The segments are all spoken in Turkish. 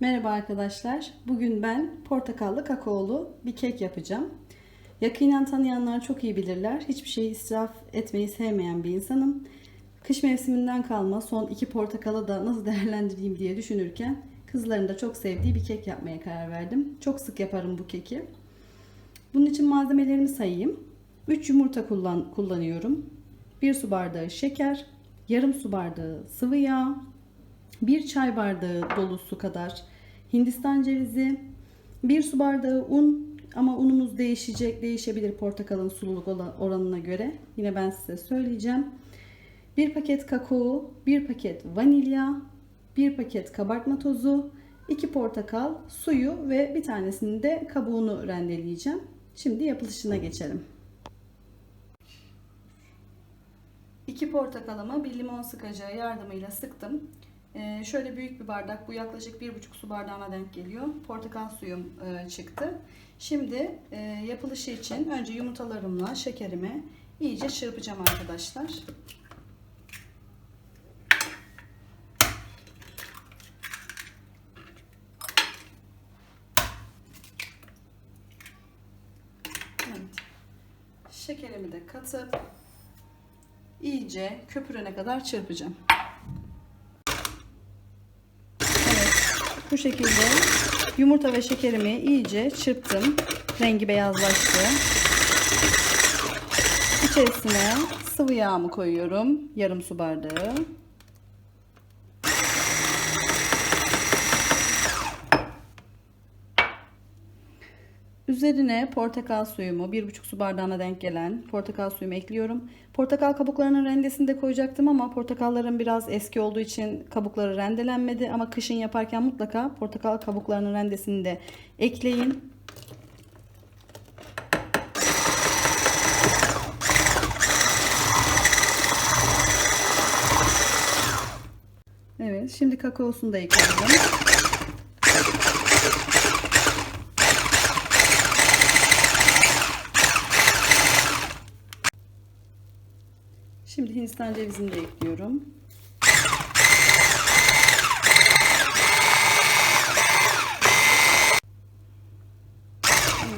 Merhaba arkadaşlar. Bugün ben portakallı kakaolu bir kek yapacağım. Yakinen tanıyanlar çok iyi bilirler. Hiçbir şeyi israf etmeyi sevmeyen bir insanım. Kış mevsiminden kalma son iki portakalı da nasıl değerlendireyim diye düşünürken kızların da çok sevdiği bir kek yapmaya karar verdim. Çok sık yaparım bu keki. Bunun için malzemelerimi sayayım. 3 yumurta kullan kullanıyorum. 1 su bardağı şeker, yarım su bardağı sıvı yağ, 1 çay bardağı dolusu kadar Hindistan cevizi, 1 su bardağı un ama unumuz değişecek, değişebilir portakalın sululuk oranına göre. Yine ben size söyleyeceğim. 1 paket kakao, 1 paket vanilya, 1 paket kabartma tozu, 2 portakal, suyu ve bir tanesini de kabuğunu rendeleyeceğim. Şimdi yapılışına geçelim. 2 portakalımı bir limon sıkacağı yardımıyla sıktım. Ee, şöyle büyük bir bardak, bu yaklaşık 1,5 su bardağına denk geliyor. Portakal suyum e, çıktı. Şimdi e, yapılışı için önce yumurtalarımla şekerimi iyice çırpacağım arkadaşlar. Evet. Şekerimi de katıp iyice köpürene kadar çırpacağım. Bu şekilde yumurta ve şekerimi iyice çırptım. Rengi beyazlaştı. İçerisine sıvı yağımı koyuyorum. Yarım su bardağı. Üzerine portakal suyumu, 1,5 su bardağına denk gelen portakal suyumu ekliyorum. Portakal kabuklarının rendesini de koyacaktım ama portakalların biraz eski olduğu için kabukları rendelenmedi. Ama kışın yaparken mutlaka portakal kabuklarının rendesini de ekleyin. Evet, şimdi kakaosunu da ekliyorum. Şimdi Hindistan cevizini de ekliyorum.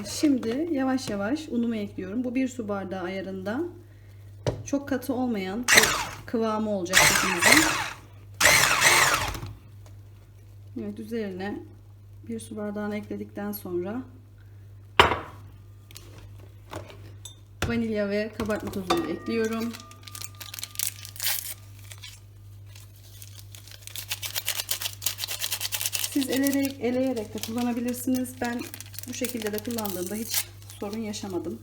Şimdi yavaş yavaş unumu ekliyorum. Bu bir su bardağı ayarında. Çok katı olmayan kıvamı olacak şekilde. Evet üzerine bir su bardağını ekledikten sonra vanilya ve kabartma tozunu ekliyorum. Siz eleyerek, eleyerek de kullanabilirsiniz. Ben bu şekilde de kullandığımda hiç sorun yaşamadım.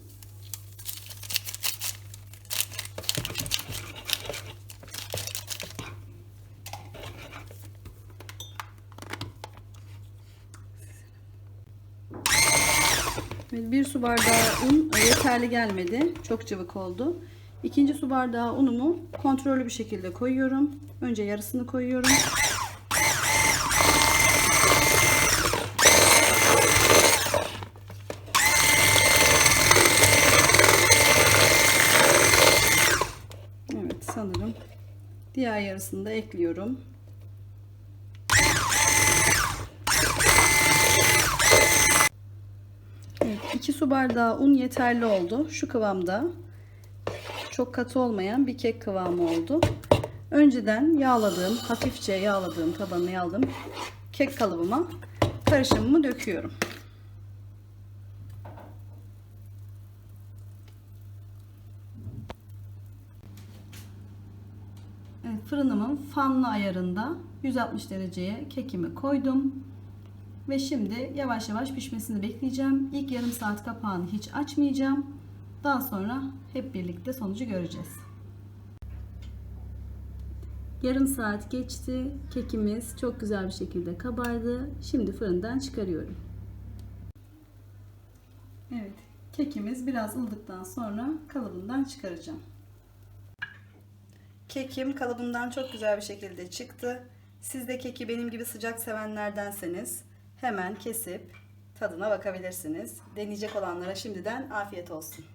Bir su bardağı un yeterli gelmedi. Çok cıvık oldu. İkinci su bardağı unumu kontrollü bir şekilde koyuyorum. Önce yarısını koyuyorum. Evet sanırım diğer yarısını da ekliyorum. Evet, 2 su bardağı un yeterli oldu. Şu kıvamda çok katı olmayan bir kek kıvamı oldu. Önceden yağladığım, hafifçe yağladığım, tabanını yağladım. Kek kalıbıma karışımımı döküyorum. Evet, fırınımın fanlı ayarında 160 dereceye kekimi koydum. Ve şimdi yavaş yavaş pişmesini bekleyeceğim. İlk yarım saat kapağını hiç açmayacağım. Daha sonra hep birlikte sonucu göreceğiz. Yarım saat geçti. Kekimiz çok güzel bir şekilde kabardı. Şimdi fırından çıkarıyorum. Evet, kekimiz biraz ılıdıktan sonra kalıbından çıkaracağım. Kekim kalıbından çok güzel bir şekilde çıktı. Siz de keki benim gibi sıcak sevenlerdenseniz hemen kesip tadına bakabilirsiniz. Deneyecek olanlara şimdiden afiyet olsun.